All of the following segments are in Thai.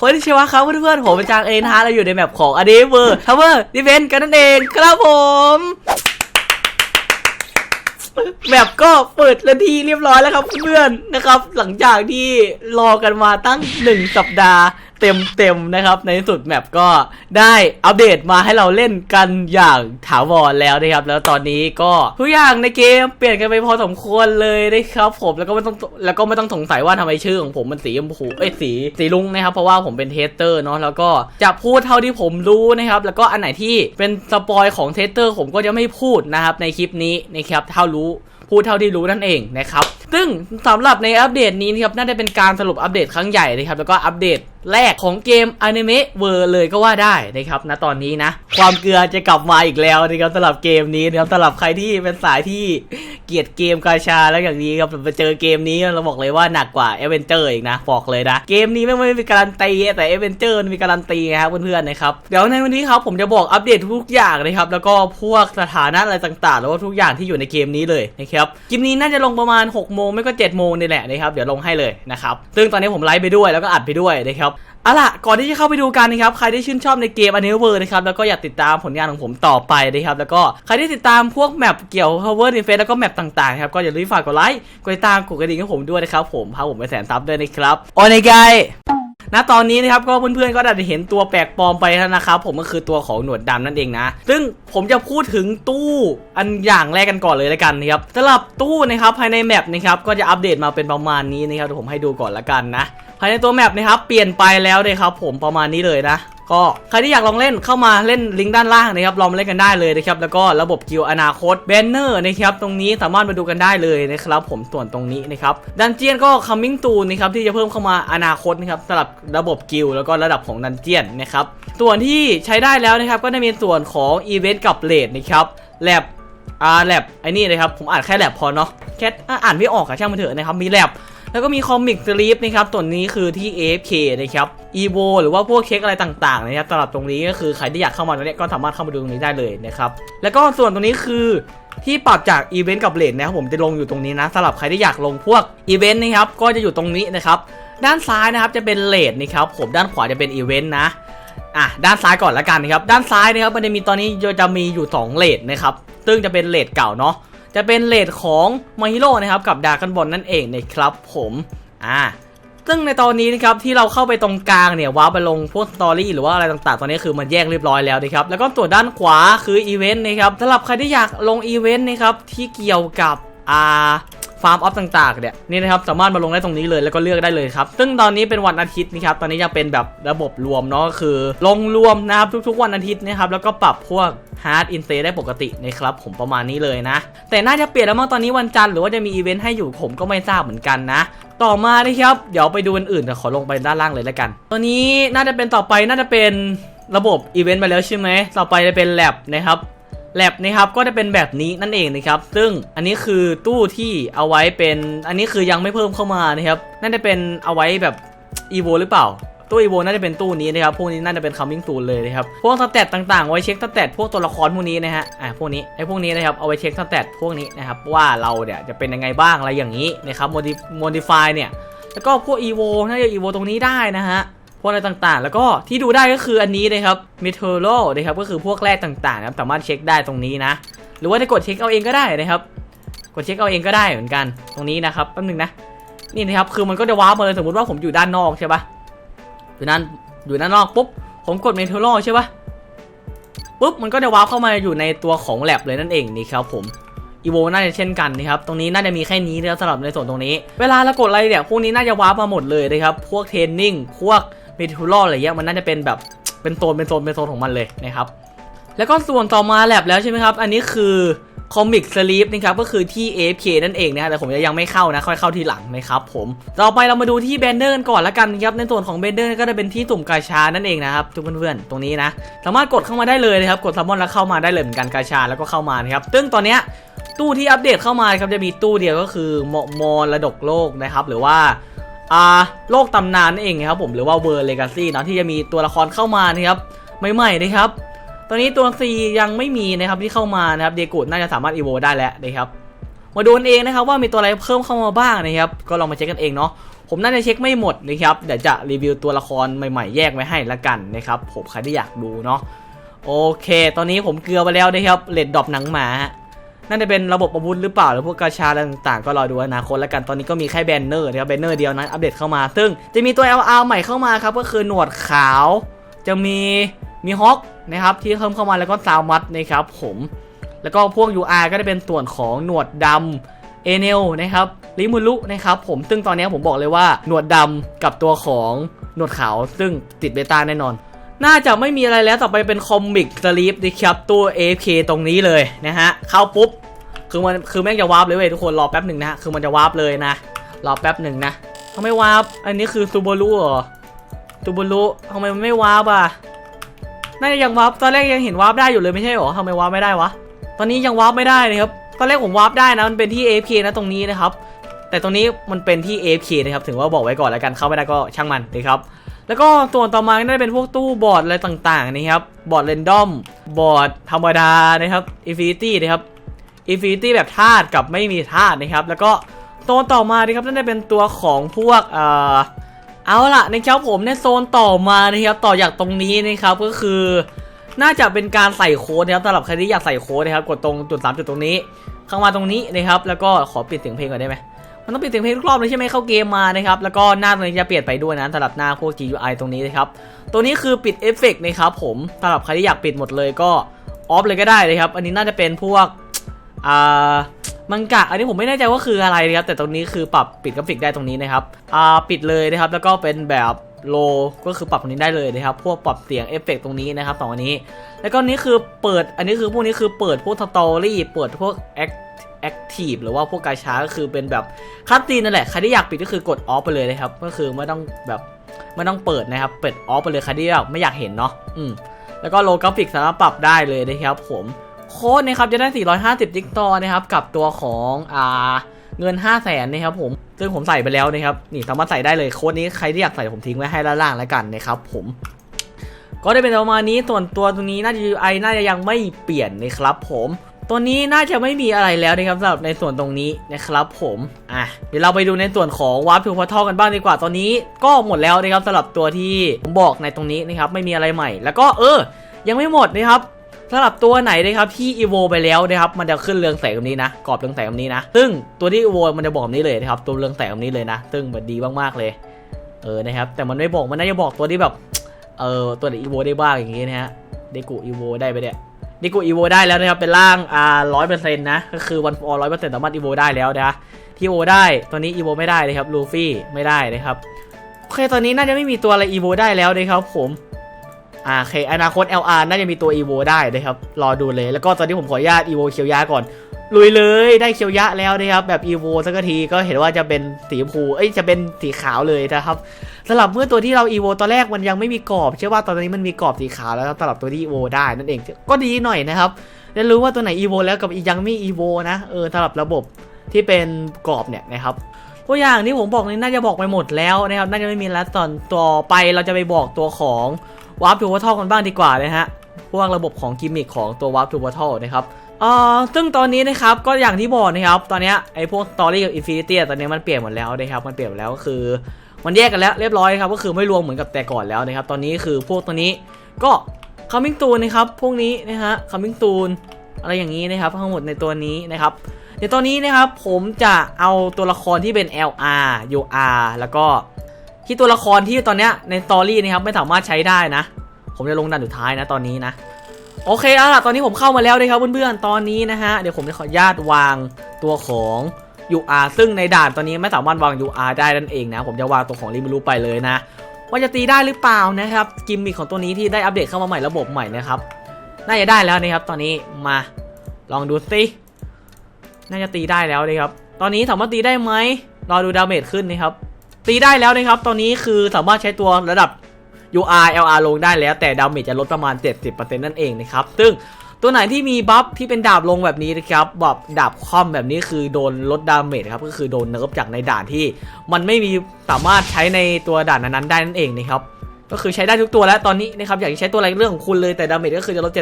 คนที่ชื่อว่าครับเพื่อนๆผมเป็นจางเอนะฮะเราอยู่ในแมปของอ d เวอร์ทัพเวอร์ดิเวนกันนั่นเองครับผมแมปก็เปิดละทีเรียบร้อยแล้วครับเพื่อนๆนะครับ หลังจากที่รอกันมาตั้งหนึ่งสัปดาห์ เต็มเต็มๆนะครับ ในที่สุดแมปก็ได้อัปเดตมาให้เราเล่นกันอย่างถาวรแล้วนะครับ แล้วตอนนี้ก็ทุกอย่างในเกมเปลี่ยนกันไปพอสมควรเลยนะครับผมแล้วก็ไม่ต้องแล้วก็ไม่ต้องสงสัยว่าทำไมชื่อของผมมันสีชมพูเอ้ยสีสีลุงนะครับ เพราะว่าผมเป็นเทสเตอร์เนาะแล้วก็จะพูดเท่าที่ผมรู้นะครับ แล้วก็อันไหนที่เป็นสปอยของเทสเตอร์ผมก็จะไม่พูดนะครับในคลิปนี้นะครับเท่ารู้พูดเท่าที่รู้นั่นเองนะครับ ซึ่งสำหรับในอัปเดตนี้นะครับน่าจะเป็นการสรุปอัปเดตครั้งใหญ่นะครับ แล้วก็อัปเดต แรกของเกมอนิเมะเวอร์เลยก็ว่าได้นะครับณตอนนี้นะ ความเกลือจะกลับมาอีกแล้วนะครับสำหรับเกมนี้นะครับสำหรับใครที่เป็นสายที่เกลียดเกมกาชาแล้วอย่างนี้ครับไปเจอเกมนี้เราบอกเลยว่าหนักกว่าเอเวนเจอร์อีกนะบอกเลยนะ เกมนี้ไม่ไม่มีการันตีแต่เอเวนเจอร์มีการันตีนะครับเพื่อนๆนะครับเดี๋ยวในวันนี้ครับผมจะบอกอัปเดตทุกอย่างนะครับแล้วก็พวกสถานะอะไรต่างๆ แล้วก็ทุกอย่างที่อยู่ในเกมนี้เลยนะครับคลิปนี้น่าจะลงประมาณ6โมงไม่ก็7โมงนี่แหละนะครับเดี๋ยวลงให้เลยนะครับซึ่งตอนนี้ผมไลฟ์ไปด้วยแล้วก็อัดไปด้วยนะครับเอาล่ะ ก่อนที่จะเข้าไปดูกันนะครับ ใครที่ชื่นชอบในเกมอันนี้เวอร์นะครับ แล้วก็อยากติดตามผลงานของผมต่อไปนะครับ แล้วก็ใครที่ติดตามพวกแมปเกี่ยว Power Defense แล้วก็แมปต่างๆครับ ก็อย่าลืมฝากกดไลค์ กดติดตาม กดกระดิ่งให้ผมด้วยนะครับ ผม พาผมไปแสนซับด้วยนะครับ โอเนไก ณตอนนี้นะครับก็เพื่อนๆก็ได้เห็นตัวแปลกปลอมไปแล้วนะครับผมก็คือตัวของหนวดดำนั่นเองนะ ซึ่งผมจะพูดถึงตู้อันอย่างแรกกันก่อนเลยละกันนะครับสำหรับตู้นะครับภายในแมปนะครับก็จะอัปเดตมาเป็นประมาณนี้นะครับเดี๋ยวผมให้ดูก่อนละกันนะภายในตัวแมปนะครับเปลี่ยนไปแล้วเลยครับผมประมาณนี้เลยนะ ก็ใครที่อยากลองเล่นเข้ามาเล่นลิงก์ด้านล่างนะครับลองเล่นกันได้เลยนะครับแล้วก็ระบบกิลอนาคตแบนเนอร์นะครับตรงนี้สามารถมาดูกันได้เลยนะครับผมส่วนตรงนี้นะครับดันเจียนก็ coming to นะครับที่จะเพิ่มเข้ามาอนาคตนะครับสำหรับระบบกิลแล้วก็ระดับของดันเจียนนะครับส่วนที่ใช้ได้แล้วนะครับก็จะมีส่วนของอีเวนต์กับเลดนะครับแลบอ่าแลบไอ้นี่นะครับผมอ่านแค่แลบพอเนาะแค่อ่านไม่ออกอะช่างมันเถอะนะครับมีแลบ แล้วก็มีคอมิกสลีปนะครับตัวนี้คือที่ AFK นะครับ EVO หรือว่าพวกเช็คอะไรต่างๆนะครับสำหรับตรงนี้ก็คือใครที่อยากเข้ามาตรงนี้ก็สามารถเข้ามาดูตรงนี้ได้เลยนะครับแล้วก็ส่วนตรงนี้คือที่ปรับจากอีเวนต์กับเลนนะครับผมจะลงอยู่ตรงนี้นะสำหรับใครที่อยากลงพวกอีเวนต์นะครับก็จะอยู่ตรงนี้นะครับด้านซ้ายนะครับจะเป็นเลนนะครับผมด้านขวาจะเป็นอีเวนต์นะอะด้านซ้ายก่อนละกันนะครับด้านซ้ายนะครับมันจะมีตอนนี้จะมีอยู่2เลนนะครับซึ่งจะเป็นเลนเก่าเนาะ จะเป็นเลดของมาฮิโร่นะครับกับดากันบอลนั่นเองนะครับผมอ่าซึ่งในตอนนี้นะครับที่เราเข้าไปตรงกลางเนี่ยว้าไปลงพวกสตอรี่หรือว่าอะไรต่างๆ ตอนนี้คือมันแยกเรียบร้อยแล้วนะครับแล้วก็ตัวด้านขวาคืออีเวนต์นะครับสำหรับใครที่อยากลงอีเวนต์นะครับที่เกี่ยวกับอ่า ฟาร์มออฟต่างๆเนี่ยนี่นะครับสามารถมาลงได้ตรงนี้เลยแล้วก็เลือกได้เลยครับ ซึ่งตอนนี้เป็นวันอาทิตย์นะครับตอนนี้ยังเป็นแบบระบบรวมเนาะก็คือ ลงรวมนะครับทุกๆ วันอาทิตย์นะครับแล้วก็ปรับพวกฮาร์ดอินเซได้ปกตินะครับผมประมาณนี้เลยนะ แต่น่าจะเปลี่ยนแล้วมั้งตอนนี้วันจันทร์หรือว่าจะมีอีเวนต์ให้อยู่ผมก็ไม่ทราบเหมือนกันนะ ต่อมานะครับเดี๋ยวไปดูอันอื่นแต่ขอลงไปด้านล่างเลยแล้วกัน ตัวนี้น่าจะเป็นต่อไปน่าจะเป็นระบบอีเวนต์ไปแล้วใช่ไหมต่อไปจะเป็นแ a บนะครับ แ a บนะครับก็จะเป็นแบบนี้นั่นเองนะครับ ซึ่งอันนี้คือตู้ที่เอาไว้เป็นอันนี้คือยังไม่เพิ่มเข้ามานะครับน่าจะเป็นเอาไว้แบบอีโวหรือเปล่าตู้อีโวน่าจะเป็นตู้นี้นะครับ พวกนี้น่าจะเป็น coming soon เลยนะครับ พวกสเตตต่างๆ ไว้เช็คสเตตพวกตัวละครพวกนี้นะฮะ อ่าพวกนี้ไอ้พวกนี้นะครับ เอาไว้เช็คสเตตพวกนี้นะครับว่าเราเนี่ยจะเป็นยังไงบ้างอะไรอย่างนี้นะครับ modif modify เนี่ย แล้วก็พวกอีโวน่าจะอีโวตรงนี้ได้นะฮะ พวกอะไรต่างๆ แล้วก็ที่ดูได้ก็คืออันนี้นะครับ m e t e o r o นะครับก็คือพวกแร่ต่างๆนะครับสามารถเช็คได้ตรงนี้นะ หรือว่าจะกดเช็คเอาเองก็ได้นะครับ กดเช็คเอาเองก็ได้เหมือนกันตรงนี้นะครับแป๊บนึงนะนี่นะครับคือมันก็จะว้าร์ปมาเลยสมมติว่าผมอยู่ด้านนอกใช่ปะอยู่ด้นอยู่ด้านนอกปุ๊บผมกดเมทัลโลใช่ปะปุ๊บมันก็จะว้าร์ปเข้ามาอยู่ในตัวของแลบเลยนั่นเองนี่ครับผมอีโวน่าจะเช่นกันนะครับ ตรงนี้น่าจะมีแค่นี้นะครับสำหรับในส่วนตรงนี้ เวลาเรากดอะไรเนี่ย พวกนี้น่าจะว้าร์ปมาหมดเลยนะครับ พวกเทรนนิ่ง พวก เมทัลโลอะไรเงี้ยมันน่าจะเป็นแบบเป็นโซนเป็นโซนเป็นโซนของมันเลยนะครับแล้วก็ส่วนต่อมาแลบแล้วใช่ไหมครับ อันนี้คือคอมิกสลีปนะครับก็คือที่ AFK นั่นเองนะแต่ผมจะยังไม่เข้านะค่อยเข้าทีหลังนะครับผมต่อไปเรามาดูที่แบนเดอร์กันก่อนละกันนะครับในส่วนของแบนเดอร์ก็จะเป็นที่ตุ่มกาชานั่นเองนะครับทุกเพื่อนๆตรงนี้นะสามารถกดเข้ามาได้เลยนะครับกดซัมมอนแล้วเข้ามาได้เลยเหมือนกันกาชาแล้วก็เข้ามานะครับซึ่งตอนเนี้ยตู้ที่อัปเดตเข้ามาครับจะมีตู้เดียวก็คือมอมอระดกโลกนะครับหรือว่า อ่าโลกตำนานนั่นเองนะครับผมหรือว่าเวอร์เลกาซี่นะที่จะมีตัวละครเข้ามานะครับใหม่ๆนะครับตอนนี้ตัว C ยังไม่มีนะครับที่เข้ามานะครับเดกูดน่าจะสามารถอีโวได้แล้วนะครับมาดูกันเองนะครับว่ามีตัวอะไรเพิ่มเข้ามาบ้างนะครับก็ลองมาเช็คกันเองเนาะผมน่าจะเช็คไม่หมดนะครับเดี๋ยวจะรีวิวตัวละครใหม่ ๆ แยกไว้ให้ละกันนะครับผมใครที่อยากดูเนาะโอเค ตอนนี้ผมเกลือไปแล้วนะครับเลดดรอปหนังหมา น่าจะเป็นระบบอาวุธหรือเปล่าหรือพวกกาชาอะไรต่างๆ ก็รอดูอนาคตแล้วกันตอนนี้ก็มีแค่แบนเนอร์นะครับแบนเนอร์เดียวนั้นอัปเดตเข้ามา ซึ่งจะมีตัว LR ใหม่เข้ามาครับก็คือหนวดขาว จะมีมีฮอกนะครับที่เพิ่มเข้ามาแล้วก็ซาวมัดนะครับผมแล้วก็พวก UR ก็จะเป็นส่วนของหนวดดำเอเนลนะครับลิมูลุนะครับผมซึ่งตอนนี้ผมบอกเลยว่าหนวดดำกับตัวของหนวดขาวซึ่งติดเบต้าแน่นอน น่าจะไม่มีอะไรแล้วต่อไปเป็นคอมิกสลีปนะครับตัว AFK ตรงนี้เลยนะฮะ เข้าปุ๊บ คือมันคือแม่งจะวาร์ปเลยเว้ยทุกคนรอแป๊บหนึ่งนะฮะคือมันจะวาร์ปเลยนะ รอแป๊บหนึ่งนะทำไมวาร์ปอันนี้คือซูโบรุเหรอซูโบรุทำไมมันไม่วาร์ปอะน่าจะยังวาร์ปตอนแรกยังเห็นวาร์ปได้อยู่เลยไม่ใช่เหรอทำไมวาร์ปไม่ได้วะตอนนี้ยังวาร์ปไม่ได้นะครับตอนแรกผมวาร์ปได้นะมันเป็นที่ AFK นะตรงนี้นะครับแต่ตรงนี้มันเป็นที่ AFK นะครับถึงว่าบอกไว้ก่อนแล้วกันเข้าไม่ได้ก็ช่างมันนะครับ แล้วก็ส่วนต่อมาก็ได้เป็นพวกตู้บอร์ดอะไรต่างๆนะครับ บอร์ดเรนดอม บอร์ดธรรมดานะครับ Infinity นะครับ Infinity แบบธาตุกับไม่มีธาตุนะครับ แล้วก็ตัวต่อมานะครับนั่นจะเป็นตัวของพวกเอ่อเอาล่ะนะครับผมในโซนต่อมานะครับต่อจากตรงนี้นะครับก็คือน่าจะเป็นการใส่โค้ดนะครับสำหรับใครที่อยากใส่โค้ดนะครับกดตรงจุดสามจุดตรงนี้ เข้ามาตรงนี้นะครับ แล้วก็ขอปิดเสียงเพลงก่อนได้ไหม มันต้องปิดเสียงเพลงทุกรอบเลยใช่ไหมเข้าเกมมานะครับแล้วก็หน้าตรงนี้จะเปลี่ยนไปด้วยนะสำหรับหน้าพวก GUI ตรงนี้นะครับตัวนี้คือปิดเอฟเฟกต์นะครับผมสำหรับใครที่อยากปิดหมดเลยก็ออฟเลยก็ได้นะครับอันนี้น่าจะเป็นพวกอ่ามังกะอันนี้ผมไม่แน่ใจว่าคืออะไรนะครับแต่ตรงนี้คือปรับปิดกราฟิกได้ตรงนี้นะครับอ่าปิดเลยนะครับแล้วก็เป็นแบบโลก็คือปรับตรงนี้ได้เลยนะครับ พวกปรับเสียงเอฟเฟกต์ตรงนี้นะครับสองอันนี้ แล้วก็นี้คือเปิด อันนี้คือพวกนี้คือเปิดพวกสตอรี่ เปิดพวกแอค แอคทีฟหรือว่าพวกกาชาก็คือเป็นแบบคัตตีนนั่นแหละ ใครที่อยากปิดก็คือกดออฟไปเลยนะครับ ก็คือไม่ต้องแบบไม่ต้องเปิดนะครับ เปิดออฟไปเลยใครที่แบบไม่อยากเห็นเนาะ อืม แล้วก็โลกราฟิกสามารถปรับได้เลยนะครับผม โค้ดนะครับจะได้ 450จิกตอนะครับ กับตัวของอ่าเงิน 5 0 0แสนนะครับผม ซึ่งผมใส่ไปแล้วนะครับ นี่สามารถใส่ได้เลยโค้ดนี้ใครที่อยากใส่ผมทิ้งไว้ให้ด้านล่างแล้วกันนะครับผมก็ได้เป็นประมาณนี้ส่วนตัวตรงนี้น่าจะ UI น่าจะยังไม่เปลี่ยนนะครับผม ตัวนี้น่าจะไม่มีอะไรแล้วนะครับสำหรับในส่วนตรงนี้นะครับผมอะเดี๋ยวเราไปดูในส่วนของวาร์ปทูพอทัลกันบ้างดีกว่าตอนนี้ก็หมดแล้วนะครับสำหรับตัวที่ผมบอกในตรงนี้นะครับไม่มีอะไรใหม่ แล้วก็เออ ยังไม่หมดนะครับสำหรับตัวไหนนะครับที่อีโวไปแล้วนะครับมันจะขึ้นเรืองแสงแบบนี้นะกรอบเรืองแสงแบบนี้นะซึ่งตัวที่อีโวมันจะบอกแบบนี้เลยนะครับตัวเรืองแสงแบบนี้เลยนะ ซึ่งแบบดีมากๆเลยเออนะครับแต่มันไม่บอกมันน่าจะบอกตัวที่แบบเออตัวไหนอีโวได้บ้างอย่างงี้นะฮะเดกูอีโวได้ไปเนี่ย เดกูอีโวได้แล้วนะครับเป็นร่างอ่าร้อยเปอร์เซ็นต์นะก็คือวันฟอร์ร้อยเปอร์เซ็นต์สามารถอีโวได้แล้วนะที่อีโวได้ตัวนี้อีโวไม่ได้เลยครับลูฟี่ไม่ได้นะครับโอเคตอนนี้น่าจะไม่มีตัวอะไรอีโวได้แล้วนะครับผมอ่าโอเคอนาคต LR น่าจะมีตัวอีโวได้นะครับรอดูเลยแล้วก็ตอนนี้ผมขออนุญาตอีโวเคียวยาก่อนลุยเลยได้เคียวยะแล้วนะครับแบบอีโวสักทีก็เห็นว่าจะเป็นสีชมพูเอ้ยจะเป็นสีขาวเลยนะครับ สำหรับเมื่อตัวที่เราอีโวตอนแรกมันยังไม่มีกรอบเชื่อว่าตอนนี้มันมีกรอบสีขาวแล้วสำหรับตัวที่อีโวได้นั่นเองก็ดีหน่อยนะครับได้รู้ว่าตัวไหนอีโวแล้วกับอียังไม่อีโวนะเออสำหรับระบบที่เป็นกรอบเนี่ยนะครับตัวอย่างที่ผมบอกนี่น่าจะบอกไปหมดแล้วนะครับน่าจะไม่มีแล้วตอนต่อไปเราจะไปบอกตัวของวาร์ปทูวอทอกันบ้างดีกว่านะฮะพวกระบบของกิมมิคของตัววาร์ปทูวอทอนะครับเอ่อซึ่งตอนนี้นะครับก็อย่างที่บอกนะครับ ตอนนี้ไอ้พวกสตอรี่กับอินฟินิตี้ตอนนี้มันเปลี่ยนหมดแล้วนะครับมันเปลี่ยนหมดแล้วก็คือ มันแยกกันแล้วเรียบร้อยครับก็คือไม่รวมเหมือนกับแต่ก่อนแล้วนะครับ ตอนนี้คือพวกตัวนี้ก็ coming soon นะครับพวกนี้นะฮะ coming soon อะไรอย่างนี้นะครับทั้งหมดในตัวนี้นะครับเดี๋ยวตอนนี้นะครับผมจะเอาตัวละครที่เป็น LR UR แล้วก็ที่ตัวละครที่ตอนเนี้ยในตอรี่นะครับไม่สามารถใช้ได้นะ ผมจะลงดันสุดท้ายนะตอนนี้นะโอเคแล้วล่ะตอนนี้ผมเข้ามาแล้วนะครับเพื่อนๆตอนนี้นะฮะเดี๋ยวผมจะขออนุญาตวางตัวของ UR ซึ่งในด่านตอนนี้ไม่สามารถวาง UR ได้นั่นเองนะ ผมจะวางตัวของริมูรูไปเลยนะ ว่าจะตีได้หรือเปล่านะครับ กิมมิคของตัวนี้ที่ได้อัปเดตเข้ามาใหม่ระบบใหม่นะครับ น่าจะได้แล้วนะครับ ตอนนี้มาลองดูสิน่าจะตีได้แล้วนะครับ ตอนนี้สามารถตีได้ไหมรอดูดาเมจขึ้นนะครับ ตีได้แล้วนะครับ ตอนนี้คือสามารถใช้ตัวระดับ UR LR ลงได้แล้วแต่ดาเมจจะลดประมาณ 70%นั่นเองนะครับ ซึ่ง ตัวไหนที่มีบัฟที่เป็นดาบลงแบบนี้นะครับแบบดาบคอมแบบนี้คือโดนลดดาเมจครับก็คือโดนเนิร์ฟจากในด่านที่ มันไม่มีสามารถใช้ในตัวด่านนั้นๆได้นั่นเองนะครับก็คือใช้ได้ทุกตัวแล้วตอนนี้นะครับอยากใช้ตัวอะไรเรื่องของคุณเลยแต่ดาเมจก็คือจะลด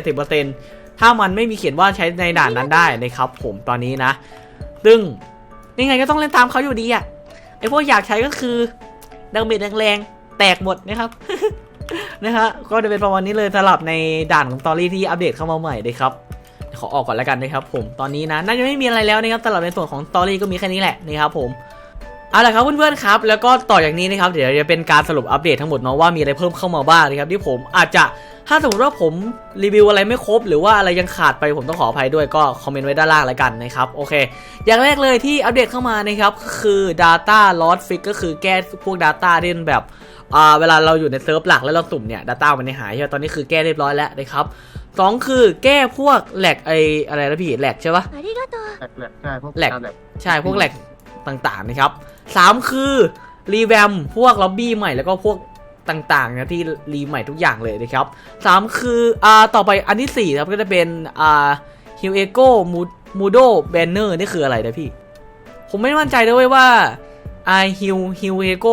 70%ถ้ามันไม่มีเขียนว่าใช้ในด่านนั้นได้นะครับผมตอนนี้นะ ซึ่งยังไงก็ต้องเล่นตามเขาอยู่ดีอะไอพวกอยากใช้ก็คือดาเมจแรงๆแตกหมดนะครับ นะฮะก็จะเป็นประมาณนี้เลยสลับในด่านของตอรี่ที่อัปเดตเข้ามาใหม่เลยครับขอออกก่อนแล้วกันนะครับผมตอนนี้นะน่าจะไม่มีอะไรแล้วนะครับสำหรับในส่วนของตอรี่ก็มีแค่นี้แหละนะครับผมเอาละครับเพื่อนๆครับ แล้วก็ต่อจากนี้นะครับเดี๋ยวจะเป็นการสรุปอัปเดตทั้งหมดเนาะว่ามีอะไรเพิ่มเข้ามาบ้างนะครับที่ผมอาจจะถ้าสมมติว่าผมรีวิวอะไรไม่ครบ หรือว่าอะไรยังขาดไปผมต้องขออภัยด้วยก็คอมเมนต์ไว้ด้านล่างแล้วกันนะครับโอเค อย่างแรกเลยที่อัปเดตเข้ามานะครับก็คือ Data Loss Fix ก็คือแก้พวก Data ที่นแบบ เวลาเราอยู่ในเซิร์ฟหลักแล้วเราสุ่มเนี่ยดัตต้ามันในหายใช่ไหมตอนนี้คือแก้เรียบร้อยแล้วนะครับสองคือแก้พวกแหลกไออะไรนะพี่แหลกใช่ปะ แหลกแหลกใช่พวกแหลก ใช่ พวกแหลกต่างๆนะครับสามคือรีแวมพวกล็อบบี้ใหม่แล้วก็พวกต่างๆนะที่รีใหม่ทุกอย่างเลยนะครับสามคืออ่าต่อไปอันที่สี่ครับก็จะเป็นอ่าฮิวเอโก้มูโดแบนเนอร์นี่คืออะไรนะพี่ ผมไม่มั่นใจด้วยว่า ไอฮิวฮิวเอโก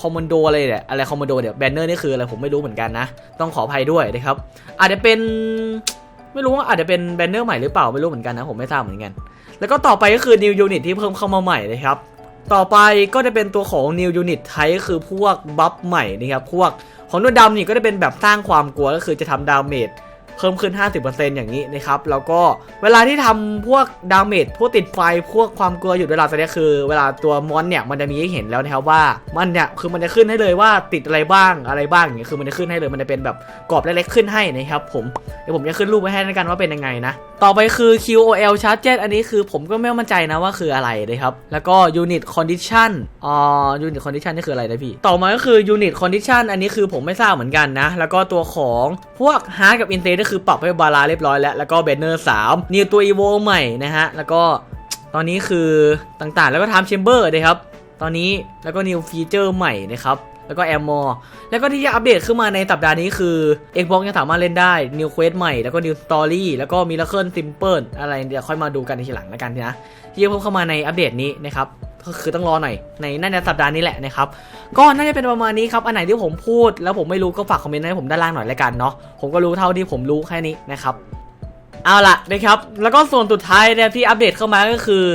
คอมมานโดอะไรเนี่ยอะไรคอมมานโดเนี่ยแบนเนอร์นี่คืออะไรผมไม่รู้เหมือนกันนะ ต้องขออภัยด้วยนะครับ อาจจะเป็นไม่รู้ว่าอาจจะเป็นแบนเนอร์ใหม่หรือเปล่าไม่รู้เหมือนกันนะ ผมไม่ทราบเหมือนกัน แล้วก็ต่อไปก็คือ New Unit ที่เพิ่มเข้ามาใหม่นะครับ ต่อไปก็จะเป็นตัวของ New Unit ไทก็คือพวกบัฟใหม่นะครับพวกของตัวดำนี่ก็จะเป็นแบบสร้างความกลัวก็คือจะทำดาเมจ เพิ่มขึ้น 50%อย่างนี้นะครับแล้วก็เวลาที่ทำพวกดาเมจพวกติดไฟพวกความกลัวอยู่เวลาตอนนี้คือ เวลาตัวมอนเนี่ยมันจะมีให้เห็นแล้วนะครับว่ามันเนี่ยคือมันจะขึ้นให้เลยว่าติดอะไรบ้างอะไรบ้างอย่างเงี้ยคือมันจะขึ้นให้เลยมันจะเป็นแบบกรอบเล็กๆขึ้นให้นะครับผมเดี๋ยวผมจะขึ้นรูปไว้ให้ในกันว่าเป็นยังไงนะต่อไปคือ QOL Charge อันนี้คือผมก็ไม่มั่นใจนะว่าคืออะไรนะครับแล้วก็ Unit Condition อ่า Unit Condition นี่คืออะไรนะพี่ ต่อมาก็คือ Unit Condition อันนี้คือผมไม่ทราบเหมือนกันนะแล้วก็ตัวของพวก Hard กับ Insane คือปรับให้บาลาเรียบร้อยแล้ว แล้วก็ Banner 3 New ตัว Evo ใหม่นะฮะ แล้วก็ตอนนี้คือต่างๆ แล้วก็ Time Chamber นะครับ ตอนนี้แล้วก็ New Feature ใหม่นะครับแล้วก็ a m m o r แล้วก็ที่จะอัปเดตขึ้นมาในสัปดาห์นี้คือ Xbox ยังสามารถเล่นได้ New Quest ใหม่ แล้วก็ New Story แล้วก็ Miracle Simple อะไรเดี๋ยวค่อยมาดูกันในทีหลังแล้วกันนะ ที่จะเพิ่มเข้ามาในอัปเดตนี้นะครับ ก็คือต้องรอหน่อยในน่าจะสัปดาห์นี้แหละนะครับก็น่าจะเป็นประมาณนี้ครับอันไหนที่ผมพูด แล้วผมไม่รู้ก็ฝากคอมเมนต์ให้ผมด้านล่างหน่อยล้วกันเนาะผมก็รู้เท่าที่ผมรู้แค่นี้นะครับเอาล่ะนะครับแล้วก็ส่วนสุดท้ายนะที่อัปเดตเข้ามาก็คือ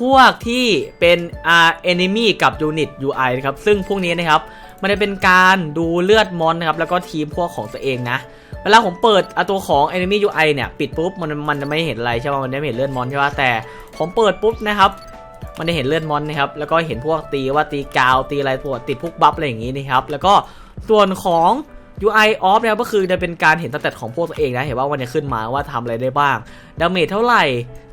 พวกที่เป็นอ่า enemy กับ unit UI นะครับซึ่งพวกนี้นะครับมันจะเป็นการดูเลือดมอนนะครับแล้วก็ทีมพวกของตัวเองนะเวลาผมเปิดอตัวของ enemy UI เนี่ยปิดปุ๊บมันมันจะไม่เห็นอะไรใช่ไหมมันจะไม่เห็นเลือดมอนใช่ไหมแต่ผมเปิดปุ๊บนะครับ มันจะเห็นเลือดมอนนะครับแล้วก็เห็นพวกตีว่าตีกาวตีอะไรพวกติดพวกบัฟอะไรอย่างงี้นะครับแล้วก็ส่วนของ UI off นะครับก็คือจะเป็นการเห็นสเตตของพวกตัวเองนะเห็นว่ามันจะขึ้นมาว่าทำอะไรได้บ้างดาเมจเท่าไหร่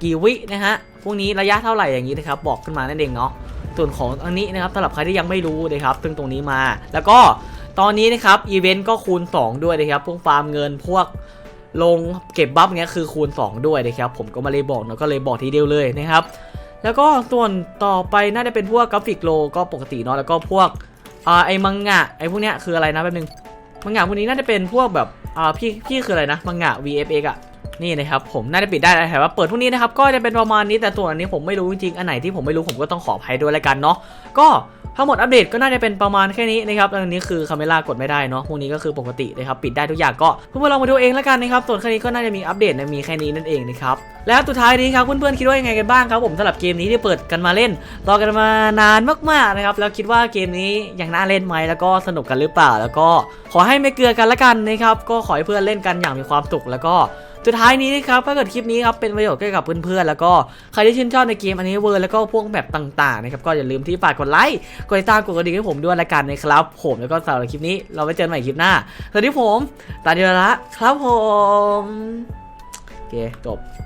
กี่วินะฮะพวกนี้ระยะเท่าไหร่อย่างนี้นะครับบอกขึ้นมานั่นเองเนาะส่วนของอันนี้นะครับสำหรับใครที่ยังไม่รู้นะครับซึ่งตรงนี้มา แล้วก็ตอนนี้นะครับอีเวนต์ก็คูณ 2 ด้วยนะครับพวกฟาร์มเงินพวกลงเก็บบัฟเงี้ยคือคูณ 2 ด้วยนะครับผมก็มาเลยบอกเนาะก็เลยบอกทีเดียวเลยนะครับ แล้วก็ส่วนต่อไปน่าจะเป็นพวกกราฟิกโลก็ปกติเนาะแล้วก็พวกอ่าไอ้มังงะไอ้พวกเนี้ยคืออะไรนะแป๊บนึงมังงะพวกนี้น่าจะเป็นพวกแบบอ่าพี่พี่คืออะไรนะมังงะ VFX อะ นี่นะครับผมน่าจะปิดได้แต่ว่าเปิดพวกนี้นะครับก็จะเป็นประมาณนี้แต่ส่วอันนี้ผมไม่รู้จริงๆอันไหนที่ผมไม่รู้ผมก็ต้องขออภัยด้วยล้วกันเนาะก็ทั้งหมดอัปเดตก็น่าจะเป็นประมาณแค่นี้นะครับอันนี้คือคาเมล่ากดไม่ได้เนาะพวกนี้ก็คือปกตินะครับปิดได้ทุกอย่างก็เพื่อนๆลองมาดูเองแล้วกันนะครับส่วนแค่นี้ก็น่าจะมีอัปเดตมีแค่นี้นั่นเองนะครับแล้วสุดท้ายนี้ครับเพื่อนๆคิดว่ายังไงกันบ้างครับผมสำหรับเกมนี้ที่เปิดกันมาเล่นรอกันมานานมากๆนะครับแล้วคิดว่าเกมนี้ยังน่าเล่นไหมแล้วก็สนุกกันหรือเปล่า แล้วก็ขอให้ไม่เกลือกันละกันนะครับก็ขอให้เพื่อนเล่นกันอย่างมีความสุขแล้วก็ สุดท้ายนี้นะครับถ้าเกิดคลิปนี้ครับเป็นประโยชน์แก่กับเพื่อนๆแล้วก็ใครที่ชื่นชอบในเกมอันนี้เวอร์แล้วก็พวกแบบต่างๆนะครับก็อย่าลืมที่ฝากกดไลค์กดติดตามกดกระดิ่งให้ผมด้วยละกันนะครับผมแล้วก็สำหรับคลิปนี้เราไว้เจอกันใหม่คลิปหน้าสวัสดีผมตาเดียวละครับผมโอเคจบ